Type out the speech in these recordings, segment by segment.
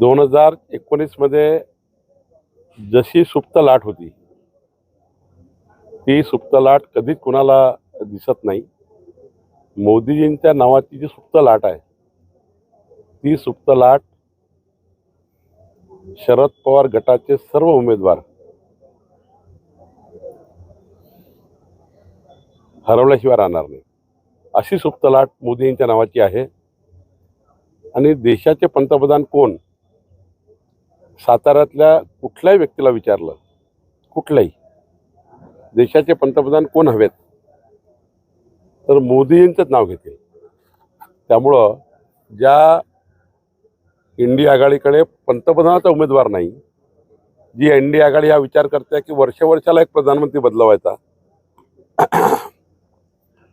दोन हजार एकोणीसमध्ये जशी सुप्त लाट होती ती सुप्त लाट कधीच कुणाला दिसत नाही. मोदीजींच्या नावाची जी सुप्त लाट आहे ती सुप्त लाट शरद पवार गटाचे सर्व उमेदवार हरवल्याशिवाय राहणार नाही. अशी सुप्त लाट मोदींच्या नावाची आहे. आणि देशाचे पंतप्रधान कोण? साताऱ्यातल्या कुठल्याही व्यक्तीला विचारलं कुठल्याही देशाचे पंतप्रधान कोण हवेत? तर मोदींचंच नाव घेतील. त्यामुळं ज्या इंडिया आघाडीकडे पंतप्रधानाचा उमेदवार नाही जी एन डी आघाडी हा विचार करते की वर्षवर्षाला एक प्रधानमंत्री बदलवायचा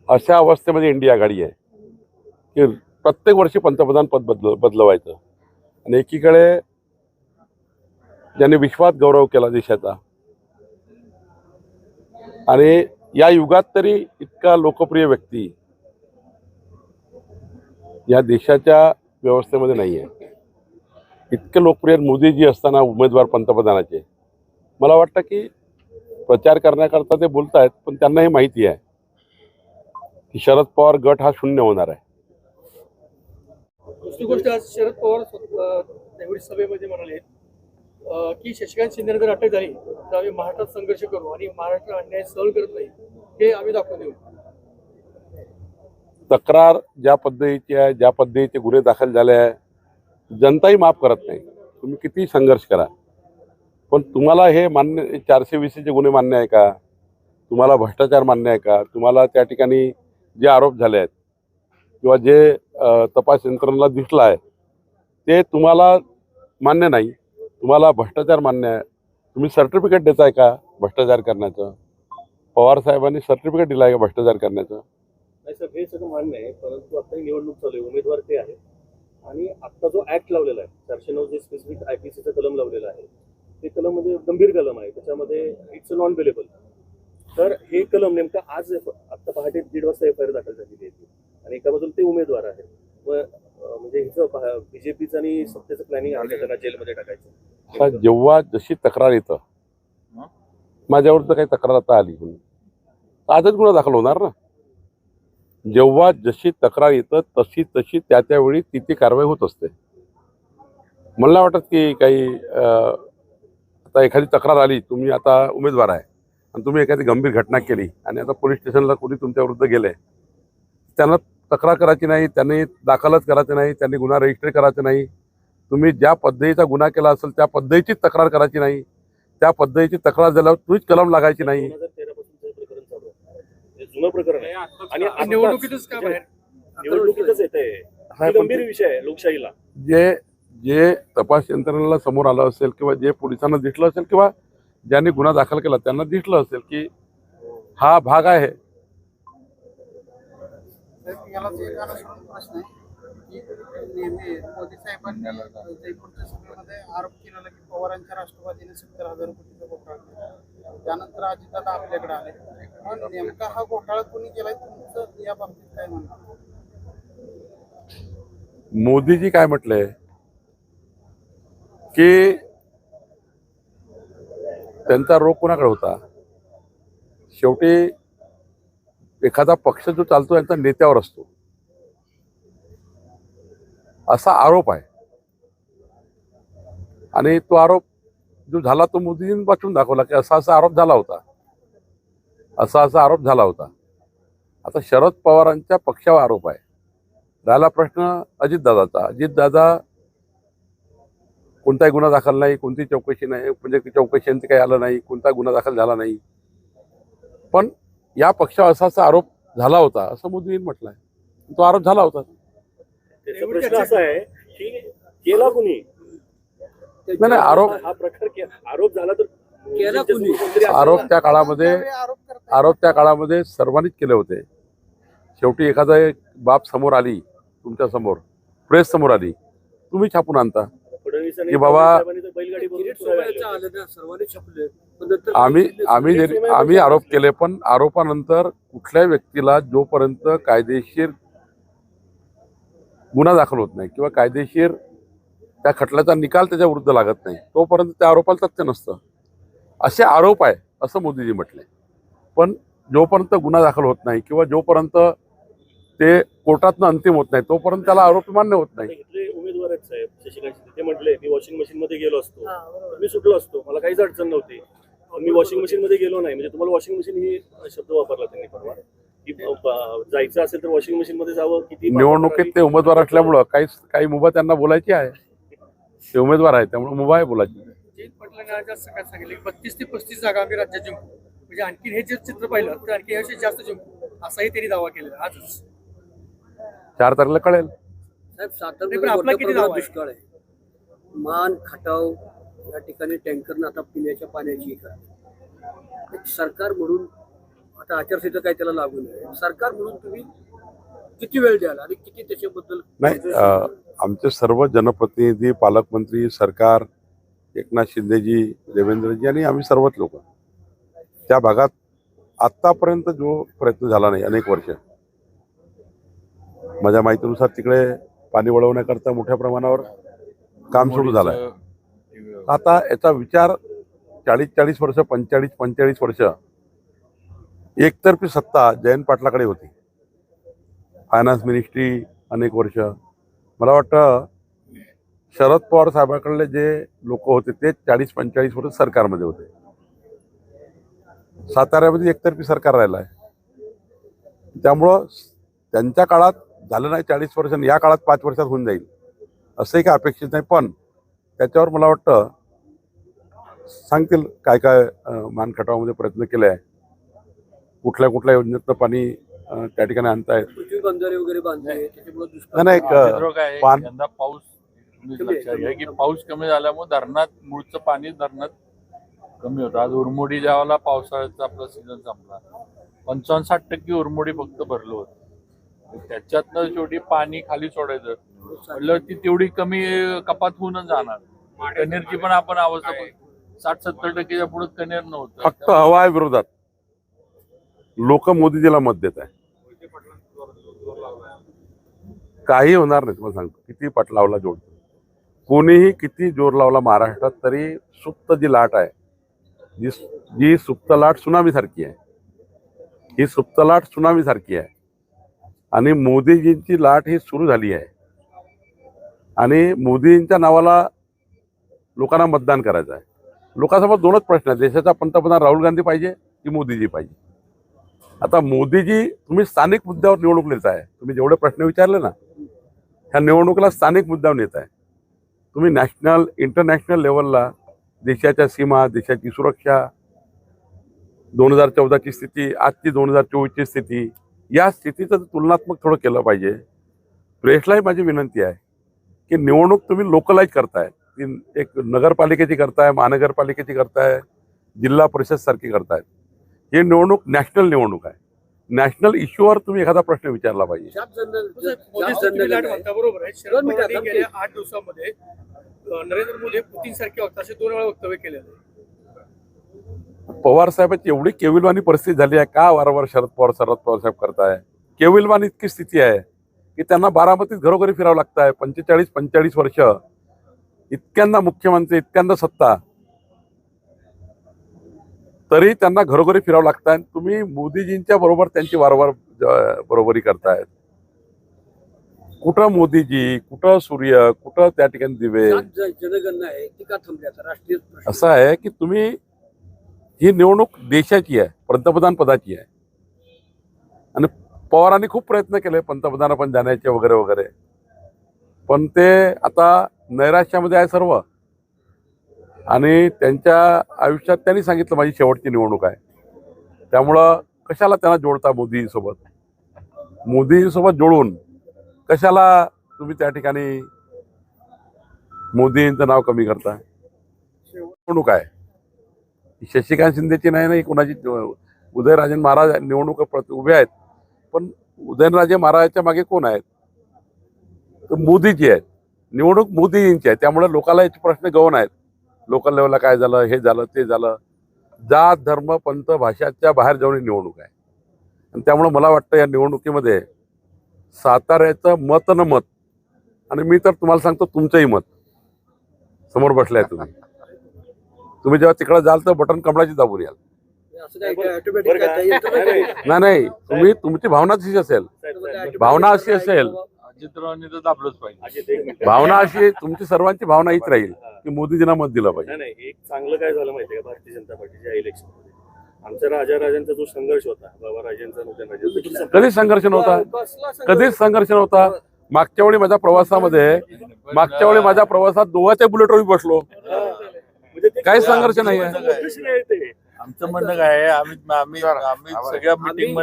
अशा अवस्थेमध्ये इंडिया आघाडी आहे की प्रत्येक वर्षी पंतप्रधान पद बदल बदलवायचं. आणि एकीकडे ज्यांनी विश्वात गौरव केला देशाचा. आणि या युगात तरी इतका लोकप्रिय व्यक्ती या देशाच्या व्यवस्थेमध्ये नाही आहे इतके लोकप्रिय मोदीजी असताना उमेदवार पंतप्रधानाचे. मला वाटतं की प्रचार करण्याकरता ते बोलत आहेत पण त्यांनाही माहिती आहे की शरद पवार गट हा शून्य होणार आहे. दुसरी गोष्ट आज शरद पवार सभेमध्ये म्हणाले की शशिकांत शिंदे जर अटक झाली तर आम्ही महाराष्ट्रात संघर्ष करू आणि महाराष्ट्र अन्याय सहन करत नाही हे आम्ही दाखवून देऊ. तक्रार ज्या पद्धतीची आहे ज्या पद्धतीचे गुन्हे दाखल झाले आहे जनताही माफ करत नाही. तुम्ही किती संघर्ष करा. पण तुम्हाला हे मान्य चारशे वीसचे गुन्हे मान्य आहे का? तुम्हाला भ्रष्टाचार मान्य आहे का? तुम्हाला त्या ठिकाणी जे आरोप झाले आहेत किंवा जे तपास यंत्रणेला दिसला आहे ते तुम्हाला मान्य नाही. तुम्हाला भ्रष्टाचार मान्य आहे. तुम्ही सर्टिफिकेट देताय का भ्रष्टाचार करण्याचं? पवार साहेबांनी सर्टिफिकेट दिलं आहे का भ्रष्टाचार करण्याचं? नाही सर हे सगळं मान्य आहे परंतु आता ही निवडणूक चालू आहे उमेदवार ते आहे आणि आता जो ऍक्ट लावलेला आहे चारशे नऊ जे स्पेसिफिक आयपीसीचं कलम लावलेलं आहे ते कलम म्हणजे गंभीर कलम आहे त्याच्यामध्ये इट्स नॉन बेलेबल तर हे कलम नेमकं आज आत्ता पहाटे दीड वाजता एफ आय आर दाखल झालेली आहे आणि एका बाजूला ते उमेदवार आहेत. व म्हणजे हिचं बीजेपीचं आणि सत्तेचं प्लॅनिंग आहे त्यांना जेलमध्ये आता जेव्हा जशी तक्रार येतं माझ्यावर तर काही तक्रार आता आली म्हणून आजच गुन्हा दाखल होणार ना? जेव्हा जशी तक्रार येतं तशी तशी त्या त्यावेळी ती ती कारवाई होत असते. मला वाटत की काही आता एखादी तक्रार आली तुम्ही आता उमेदवार आहे आणि तुम्ही एखादी गंभीर घटना केली आणि आता पोलीस स्टेशनला कोणी तुमच्या विरुद्ध गेले त्यांना तक्रार करायची नाही त्यांनी दाखलच करायचं नाही त्यांनी गुन्हा रजिस्टर करायचा नाही तुम्ही ज्या पद्धतीचा गुन्हा केला असेल त्या पद्धतीची तक्रार करायची नाही. त्या पद्धतीची तक्रार झाल्यावर तुम्हीच कलम लागायची नाही. दोन हजार तेरा पासून प्रकरण चालू आहे. हे जुनं प्रकरण आहे आणि आणि आत्ताच- निवडणुकीतच का बाहेर? निवडणुकीतच येत आहे हा, पण गंभीर विषय आहे लोकशाहीला. जे जे तपास यंत्रणेला समोर आलं असेल किंवा जे पोलिसांना दिसलं असेल किंवा ज्यांनी गुन्हा दाखल केला त्यांना दिसलं असेल की हा भाग आहे. की नेहमी मोदी साहेबांनी जयपूरच्या सभेमध्ये आरोप केलेला की पवारांच्या राष्ट्रवादीने सत्तर हजार कोटीचा घोटाळा केला. त्यानंतर अजितदादा आपल्याकडे आले. पण नेमका हा घोटाळा कोणी केलाय? तुमचं या बाबतीत काय म्हणणं? मोदीजी काय म्हटलंय की त्यांचा रोग कोणाकडे होता? शेवटी एखादा पक्ष जो चालतो त्यांचा नेत्यावर असतो. असा आरोप आहे. आणि तो आरोप जो झाला तो मोदीजींनी वाचून दाखवला की असा असा आरोप झाला होता. असा असा आरोप झाला होता. आता शरद पवारांच्या पक्षावर आरोप आहे. राहिला प्रश्न अजितदादाचा. अजितदादा कोणताही गुन्हा दाखल नाही कोणती चौकशी नाही म्हणजे चौकशींती काही आलं नाही कोणता गुन्हा दाखल झाला नाही. पण या पक्षावर असा असा आरोप झाला होता असं मोदींनी म्हटलं आहे तो आरोप झाला होता. त्याचा प्रश्न असा आहे की केला कुणी नाही नाही आरोप हा प्रकार के- आरोप झाला तर केला कुणी? कोणतरी असेल आरोप. त्या काळामध्ये आरोप त्या काळामध्ये सर्वांनीच केले होते शेवटी एखादा एक बाब समोर आली तुमच्यासमोर प्रेस समोर आली तुम्ही छापून आणता फडणवीसांनी की बाबा- साहेबांनी तर बैलगाडी भरून किरीट पुरावे सोबळ्याचं आणले. आलं ना सर्वांनी छपले पण नंतर आम्ही आम्ही आम्ही आरोप. केले पण आरोपानंतर कुठल्याही व्यक्तीला जोपर्यंत कायदेशीर गुन्हा दाखल होत नाही किंवा कायदेशीर त्या खटल्याचा निकाल त्याच्या विरुद्ध लागत नाही तोपर्यंत त्या आरोपाला तथ्य नसतं. असे आरोप आहे असं मोदीजी म्हटले. पण जोपर्यंत गुन्हा दाखल होत नाही किंवा जोपर्यंत ते कोर्टातनं अंतिम होत नाही तोपर्यंत त्याला आरोपी मान्य होत नाही. उमेदवार आहेत साहेब शशिकांत ते म्हटले मी वॉशिंग मशीन मध्ये गेलो असतो. मी सुटलो असतो. मला काहीच अडचण नव्हती. मी वॉशिंग मशीन मध्ये गेलो नाही. म्हणजे तुम्हाला वॉशिंग मशीन ही शब्द वापरला त्यांनी परवा. की जायचं असेल तर वॉशिंग मशीन मध्ये जावं किती निवडणुकीत ते उमेदवार असल्यामुळं काही काही मुभा त्यांना बोलायची आहे. ते उमेदवार आहेत त्यामुळे मुभा आहे बोलायची. जयंत पाटलांनी आज आज सकाळी सांगितले? की बत्तीस ते पस्तीस जागा आम्ही राज्यात जिंकू. म्हणजे आणखी हे जे चित्र पाहिलं तर आणखी याविषयी जास्त जिंकू. असाही त्यांनी दावा केलेला आहे. आजच. चार तारखेला कळेल. साहेब आपला किती दावा आहे? दुष्काळ आहे. मान खटाव या ठिकाणी टँकरनं आता पिण्याच्या पाण्याची आहे. एक सरकार म्हणून आता आचारसंहिता काय त्याला लागू नये. सरकार म्हणून तुम्ही किती वेळ द्याल आणि किती त्याच्याबद्दल नाही अ, आमचे सर्व जनप्रतिनिधी पालकमंत्री सरकार एकनाथ शिंदेजी देवेंद्रजी आणि आम्ही सर्वच लोक. त्या भागात आत्तापर्यंत जो प्रयत्न झाला नाही अनेक वर्ष. माझ्या माहितीनुसार तिकडे पाणी वळवण्याकरता मोठ्या प्रमाणावर काम सुरू झालं आहे आता याचा विचार चाळीस चाळीस वर्ष पंचेचाळीस पंचेचाळीस वर्ष एकतर्फी सत्ता जयंत पाटलाकडे होती. फायनान्स मिनिस्ट्री अनेक वर्ष. मला वाटतं शरद पवार साहेबांकडले जे लोक होते ते चाळीस पंचेचाळीस वर्ष सरकारमध्ये होते. साताऱ्यामध्ये एकतर्फी सरकार राहिलं आहे त्यामुळं त्यांच्या काळात झालं नाही चाळीस वर्षांनी या काळात पाच वर्षात होऊन जाईल. असंही काही अपेक्षित नाही पण त्याच्यावर मला वाटतं सांगतील काय काय मानखटावामध्ये प्रयत्न केले आहे. कुठल्या कुठल्या योजनेतनं पाणी त्या ठिकाणी आणतायत? पृथ्वी बंधारे वगैरे बांधले त्याच्यामुळे दुष्काळ नाही नाही एक, चित्र काय आहे, पान- यंदा पाऊस. की पाऊस कमी झाल्यामुळे धरणात मूळचं पाणी धरणात कमी होतं. आज उरमोडी ज्यावेळेला पावसाळ्याचा आपला सीझन संपला पंचावन्न साठ टक्के उरमोडी फक्त भरलं होतं. त्याच्यातनं शेवटी पाणी खाली सोडायचं. म्हटलं ती तेवढी कमी कपात होऊनच जाणार. कनेरची पण आपण अवस्था बघ- साठ सत्तर टक्केच्या पुढे कनेर नव्हतं. फक्त हवा आहे विरोधात. लोक मोदीजीला मत देत आहे काही होणार नाही तुम्हाला सांगतो. किती पट लावला जोड. कोणीही किती जोर लावला महाराष्ट्रात तरी सुप्त जी लाट आहे जी जी सुप्त लाट सुनामीसारखी आहे. ही सुप्त लाट सुनामीसारखी आहे. आणि मोदीजींची लाट ही सुरू झाली आहे. आणि मोदींच्या नावाला लोकांना मतदान करायचं आहे. लोकांसमोर दोनच प्रश्न आहेत. देशाचा पंतप्रधान राहुल गांधी पाहिजे की मोदीजी पाहिजे? आता मोदीजी तुम्ही स्थानिक मुद्द्यावर निवडणूक नेत आहे. तुम्ही जेवढे प्रश्न विचारले ना ह्या निवडणुकीला स्थानिक मुद्द्यावर नेत आहे. तुम्ही नॅशनल इंटरनॅशनल लेवलला देशाच्या सीमा देशाची सुरक्षा दोन हजार चौदाची स्थिती आजची दोन हजार चोवीसची स्थिती या स्थितीचं तुलनात्मक थोडं केलं पाहिजे प्रेसलाही माझी विनंती आहे की निवडणूक तुम्ही लोकलाईज करताय. ती एक नगरपालिकेची करताय महानगरपालिकेची करताय जिल्हा परिषद सारखी करतायत ही निवडणूक नॅशनल निवडणूक आहे. नॅशनल इश्यूवर तुम्ही एखादा प्रश्न विचारला पाहिजे. आठ दिवसामध्ये नरेंद्र मोदी पुतीन सारखे असे दोन वेळा वक्तव्य आहे. पवार साहेबांची एवढी केविलवाणी परिस्थिती झाली आहे. का वारंवार शरद पवार शरद पवार साहेब करताय? केविलवाणी इतकी स्थिती आहे की त्यांना बारामतीत घरोघरी फिरावं लागतं आहे पंचेचाळीस पंचेचाळीस वर्ष. इतक्यांदा मुख्यमंत्री इतक्यांदा सत्ता. तरी त्यांना घरोघरी फिरावं लागतं आहे तुम्ही मोदीजींच्या बरोबर त्यांची वारंवार बरोबरी करतायत. कुठं मोदीजी कुठं सूर्य कुठं त्या ठिकाणी दिवे. असं आहे की तुम्ही ही निवडणूक देशाची आहे पंतप्रधान पदाची आहे. आणि पवारांनी खूप प्रयत्न केले पंतप्रधान पण जाण्याचे वगैरे वगैरे. पण ते आता नैराश्यामध्ये आहे सर्व. आणि त्यांच्या आयुष्यात त्यांनी सांगितलं माझी शेवटची निवडणूक आहे. त्यामुळं कशाला त्यांना जोडता मोदीसोबत? मोदीसोबत जोडून कशाला तुम्ही त्या ठिकाणी मोदींचं नाव कमी करता निवडणूक आहे. शशिकांत शिंदेची नाही नाही कोणाची उदयराजन महाराज निवडणूक उभे आहेत. पण उदयनराजे महाराजांच्या मागे कोण आहेत? तर मोदीजी आहेत. निवडणूक मोदीजींची आहे. त्यामुळे लोकांना याचे प्रश्न गौण आहेत. लोकल लेवलला काय झालं हे झालं ते झालं. जात धर्म पंथ भाषाच्या बाहेर जाऊन ही निवडणूक आहे. आणि त्यामुळे मला वाटतं या निवडणुकीमध्ये साताऱ्याचं मत न मत आणि मी तर तुम्हाला सांगतो तुमचंही मत. समोर बसलाय तुम्ही. तुम्ही जेव्हा तिकडे जाल तर बटन कमळाची दाबून याल. नाही? नाही. तुम्ही तुमची भावना अशी असेल. भावना अशी असेल. अजितरावांनी तर दाबलंच पाहिजे. अजित, एक मिनिट. भावना अशी आहे, तुमची सर्वांची भावना हीच राहील की मोदीजींना मत दिलं पाहिजे. नाही नाही एक चांगलं काय झालं माहितीये का भारतीय जनता पार्टीच्या इलेक्शनमध्ये आमच्या राजा राजांचा जो संघर्ष होता बाबा राजांचा नव्हता राजांचा कधीच संघर्ष नव्हता? कधीच संघर्ष नव्हता. मागच्या वेळी माझ्या प्रवासामध्ये मागच्या वेळी माझ्या प्रवासात दोघाच्या बुलेटवर मी बसलो. म्हणजे ते काही संघर्ष नाही आहे. मोठं श्रेय आहे ते. आमचं म्हणणं काय आहे? आम्ही आम्ही आम्ही सगळ्या मिटिंग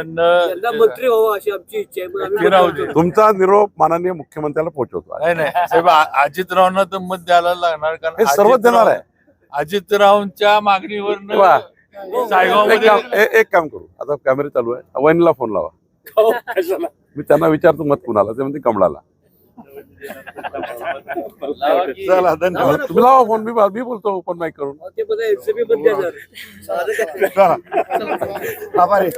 यंदा मंत्री व्हावं अशी आमची इच्छा आहे आम्ही दे. तुमचा निरोप माननीय मुख्यमंत्र्याला पोहोचवतो. नाही नाही. साहेब आ- अजितरावांना तर मत द्यायला लागणार कारण हे सर्वच अजितराव- देणार आहे. अजितरावांच्या मागणीवर. एक सायगावमध्ये काम ए- एक काम करू. आता कॅमेरे चालू आहे. वहिनीला फोन लावा. हो? मी त्यांना विचारतो मत कुणाला ते म्हणते कमळाला. चला धन्यवाद. तुम्ही लावा फोन मी मी बोलतो ओपन माईक करून. चला. आभारी.